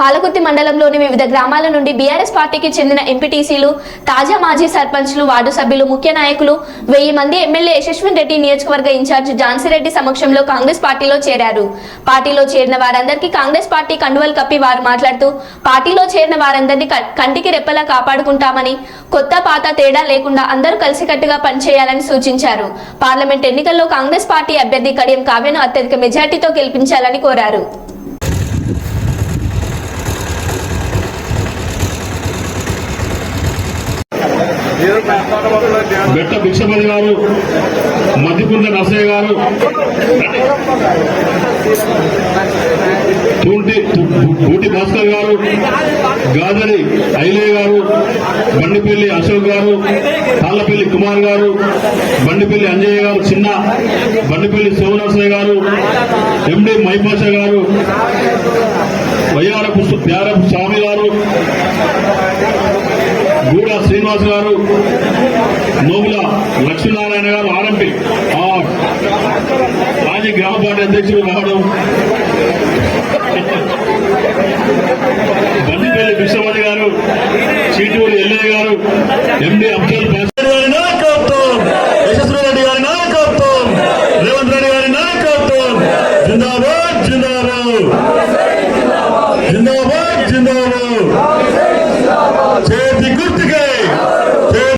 పాలకుర్తి మండలంలోని వివిధ గ్రామాల నుండి బీఆర్ఎస్ పార్టీకి చెందిన ఎంపీటీసీలు తాజా మాజీ సర్పంచ్లు వార్డు సభ్యులు ముఖ్య నాయకులు వెయ్యి మంది ఎమ్మెల్యే యశస్విన్ రెడ్డి నియోజకవర్గ ఇన్ఛార్జ్ ఝాన్సీరెడ్డి సమక్షంలో కాంగ్రెస్ పార్టీలో చేరారు. పార్టీలో చేరిన వారందరికీ కాంగ్రెస్ పార్టీ కండువలు కప్పి వారు మాట్లాడుతూ పార్టీలో చేరిన వారందరినీ క- కంటికి రెప్పలా కాపాడుకుంటామని కొత్త పాత తేడా లేకుండా అందరూ కలిసికట్టుగా పనిచేయాలని సూచించారు. పార్లమెంట్ ఎన్నికల్లో కాంగ్రెస్ పార్టీ అభ్యర్థి కడియం కావ్యను అత్యధిక మెజార్టీతో గెలిపించాలని కోరారు. బెట్ట భిక్షపతి గారు మధ్యకుంట నరసయ్య గారు తూంటి ఊటి భాస్కర్ గారు గాదరి ఐలయ్య గారు బండిపల్లి అశోక్ గారు తాళ్ళపల్లి కుమార్ గారు బండిపల్లి అంజయ్య గారు చిన్న బండిపల్లి శివనరసయ్య గారు ఎండి మైపాష గారు వయ్యారపు సు- శ్రీనివాస్ గారు నోముల లక్ష్మీనారాయణ గారు ఆర్ఎంపీ మాజీ గ్రామ పార్టీ అధ్యక్షుడు రావడం. బండిపల్లి విశ్వమతి గారు చీటూరు ఎల్ఏ గారు ఎండి